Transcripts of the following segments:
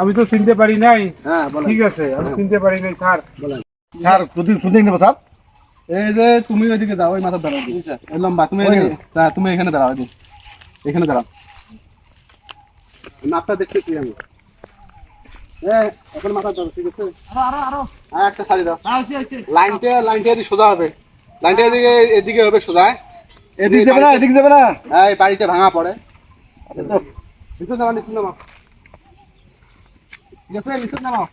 আমি তো চিনতে পারি নাই হ্যাঁ ঠিক আছে আমি চিনতে পারি নাই স্যার বলেন স্যার কোথায় কোথায় নেব স্যার এই যে তুমি ওইদিকে যাও ওই মাথার দাঁড়াও এই লম্বা তুমি তা- তুমি এখানে দাঁড়াও এখানে দাঁড়াও দেখতে আমি হ্যাঁ এখন মাথা ধরো ঠিক আছে হ্যাঁ একটা শাড়ি দাও লাইনটা লাইনটা এদিকে সোজা হবে লাইনটা এদিকে এদিকে হবে সোজা এদিকে যাবে না এদিকে যাবে না হ্যাঁ এই বাড়িটা ভাঙা পড়ে নামা নিচে নামা ঠিক আছে নামাও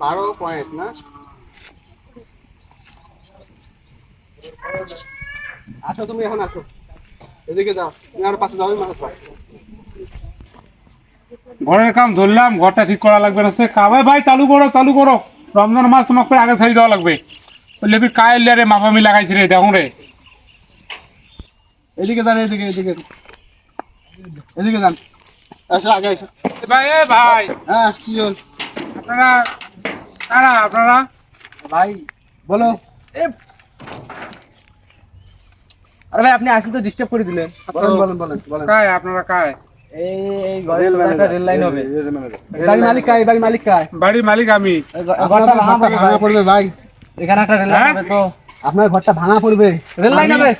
বারো পয়েন্ট না? আসো, তুমি এখন আসো। এদিকে যাও, তুমি আর পাশে যাও মানুষ ঘরের কাম ধরলাম, ঘরটা ঠিক করা লাগবে না সে কাবে ভাই, চালু করো চালু করো। রমজান মাস তোমাকে আগে ছাড়ি দেওয়া লাগবে। বললে ফির কায়ের রে মাফামি লাগাইছি রে দেখুন রে। এদিকে যান, এদিকে এদিকে। এদিকে যান। আসো আগে এসো এ ভাই এ ভাই। হ্যাঁ কি হল? আপনারা কারা আপনারা? ভাই বলো। আরে ভাই আপনি আসলে তো ডিস্টার্ব করে দিলেন। বলেন বলেন বলেন বলেন। কায় আপনারা কায়? এই রেল লাইন হবে। বাড়ি মালিক কাই বাড়ি মালিক আমি। ঘরটা ভাঙা পড়বে ভাই। এখানে একটা রেল লাইন হ্যাঁ? হবে তো। আপনার ঘরটা ভাঙা পড়বে। রেল লাইন হবে।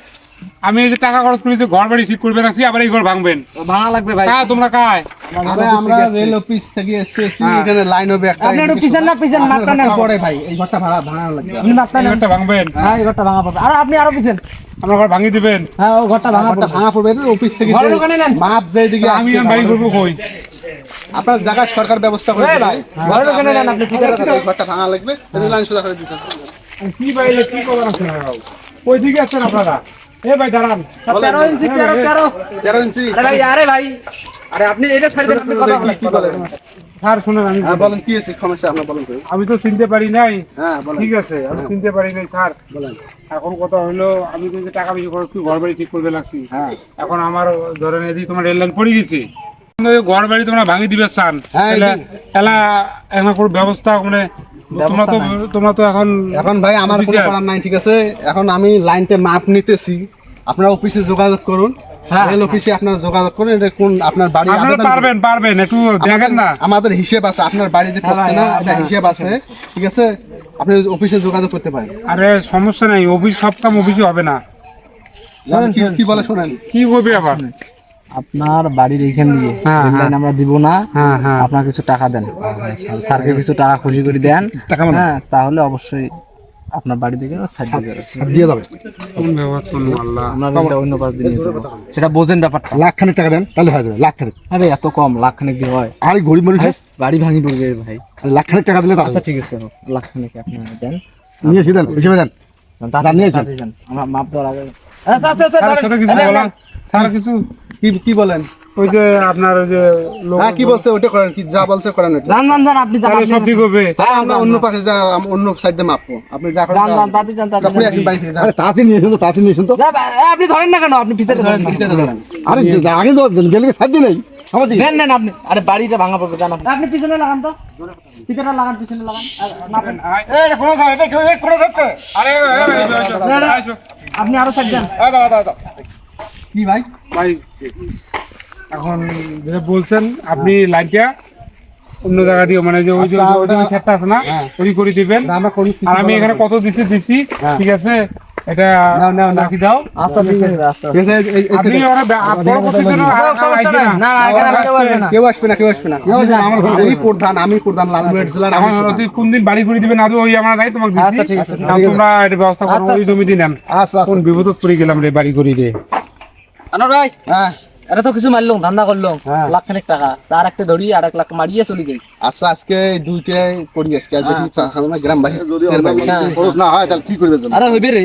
আমি এই যে টাকা খরচ করি ঘর বাড়ি ঠিক করবেন আসি আবার এই ঘর ভাঙবেন। ভাঙা লাগবে ভাই। কায় তোমরা কায়? আরে আমরা রেল অফিস থেকে এসেছি হ্যাঁ। এখানে লাইন হবে একটা আপনি পিছন না পিছন আপনার ঘরটা পড়ে ভাই এই ঘরটা ভাড়া ভাঙা লাগবে। আপনি মাপটা ঘরটা ভাঙবেন। হ্যাঁ এই ঘরটা ভাঙা পড়বে। আর আপনি আরও পিছন আপনার ঘর ভাঙিয়ে দিবেন। হ্যাঁ ও ঘরটা ভাঙা পড়বে। ভাঙা পড়বে অফিস থেকে ঘরের ওখানে নেন। মাপ যে দিকে আমি আর বাড়ি করব কই? আপনার জায়গা সরকার ব্যবস্থা করে ভাই, ঘরের ওখানে নেন আপনি ঠিক আছে। ঘরটা ভাঙা লাগবে। লাইন সোজা করে দিতে কি বাইলে কি খবর আছে ওই দিকে আছেন আপনারা? এ ভাই দাঁড়ান। তেরো ইঞ্চি তেরো তেরো। তেরো ইঞ্চি। আরে ভাই আরে ভাই। আরে আপনি এটা ছাড়ি দেন আপনি কথা বলেন। কি বলেন। স্যার শুনুন আমি হ্যাঁ বলেন কি আছে সমস্যা আপনার বলেন তো। আমি তো চিনতে পারি নাই। হ্যাঁ বলেন। ঠিক আছে আমি চিনতে পারি নাই স্যার। বলেন। এখন কথা হলো আমি তো যে টাকা বেশি খরচ করি ঘর বাড়ি ঠিক করবে লাগছি। হ্যাঁ। এখন আমার ধরেন এদিকে তোমার রেল লাইন পড়ে গেছে। কিন্তু ঘর বাড়ি তোমরা ভাঙি দিবে চান হ্যাঁ, এলা এখন ব্যবস্থা মানে তোমরা তো তোমরা তো এখন এখন ভাই আমার কোনো করার নাই ঠিক আছে? এখন আমি লাইনতে মাপ নিতেছি। আপনারা অফিসে যোগাযোগ করুন। হ্যাঁ, রেল অফিসে আপনারা যোগাযোগ করুন এটা কোন আপনার বাড়ি আপনারা পারবেন পারবেন একটু দেখেন না। আমাদের- হিসেব আছে আপনার বাড়ি যে করছে না এটা হিসেব আছে ঠিক আছে? আপনি অফিসে যোগাযোগ করতে পারেন। আরে সমস্যা নাই অফিস সব কাম অফিসে হবে না। কি- কি বলে শোনেন? কি হবে আবার? আপনার বাড়ির এইখান দিয়ে হ্যাঁ, লাইন আমরা দিব না। হ্যাঁ হ্যাঁ। আপনার কিছু টাকা দেন। স্যারকে কিছু টাকা খুশি করে দেন। মানে? হ্যাঁ তাহলে অবশ্যই আপনার বাড়ি থেকে দিয়ে যাবে। অন্য পাশ দিয়ে সেটা বোঝেন ব্যাপারটা। লাখ খানিক টাকা দেন তাহলে হয়ে যাবে লাখ খানিক আরে এত কম লাখ খানেক দিয়ে হয়। আর গরিব মানুষ বাড়ি ভাঙি পড়বে ভাই। লাখ খানিক টাকা দিলে আচ্ছা ঠিক আছে লাখ খানেক আপনি দেন। নিয়ে এসে দেন হিসেবে দেন। নিয়েছেন? তাড়াতাড়ি যান। আমার মাপ দেওয়ার আগে কিছু কি কি বলেন ওই যে আপনার ওই যে হ্যাঁ কি বলছে ওটা করেন কি যা বলছে করেন ওটা যান যান যান আপনি যান তাহলে আপনি সব ঠিক হবে তাহলে আমরা অন্য পাশে যা অন্য সাইডে মাপবো আপনি যা করেন যান তা- যান তাড়াতাড়ি যান তাড়াতাড়ি আপনি আসেন বাড়ি ফিরে যান আরে তাড়াতাড়ি নিয়ে এসুন তো তাড়াতাড়ি নিয়ে এসুন তো যা, আপনি ধরেন না কেন আপনি ভিতরে ধরেন না। ভিতরে দাঁড়ান আরে আগে তো গেলে দিন নেই নেন নেন আপনি আরে বাড়িটা ভাঙা পড়বে জান আপনি আপনি পিছনে লাগান তো পিছনে লাগান পিছনে লাগান এই কোনো আরে। আপনি আরও সাইড দাঁড়া দাঁড়া দাঁড়া। কি ভাই? ভাই এখন যেটা বলছেন আপনি লাইনটা অন্য জায়গা দিয়ে মানে যে ওই যে আচ্ছা, ওই যে আছে না ওই করে দিবেন। আর আমি এখানে কত দিচ্ছি দিচ্ছি ঠিক আছে? এটা নাও, নাও, নাও। রাখি দাও। আচ্ছা ঠিক আছে আচ্ছা ঠিক আছে, এই- এই- এই আপনি ওরা বে- আর জন্য আর- আর সমস্যা আইবে নাই। না। না না এখানে কেউ আসবে না। কেউ আসবে না কেউ আসবে না। কেউ আসবে না। আমার আমি প্রধান আমি প্রধান লালমোহন জেলার আমি এখন ওরা প্রধান। তুই কোন দিন বাড়ি করে দিবেন আজ ওই আমার নাই তোমাকে দিচ্ছি আচ্ছা, ঠিক আছে, তোমরা এটা ব্যবস্থা করো ওই জমি দিন আচ্ছা কোন বিপদত পড়ে গেলাম রে বাড়ি করি রে আনোয়ার ভাই হ্যাঁ। এটা তো কিছু মারলাম ধান্দা করলাম। হ্যাঁ। লাখ খানিক টাকা তার একটা ধরি আর এক লাখ মারিয়ে চলে যাই। আচ্ছা আজকে দুইটাই করি আজকে আর বেশি চা খাব না গ্রামবাসী যদি খরচ না হয় তাহলে কি করবে আরে হইবে রে।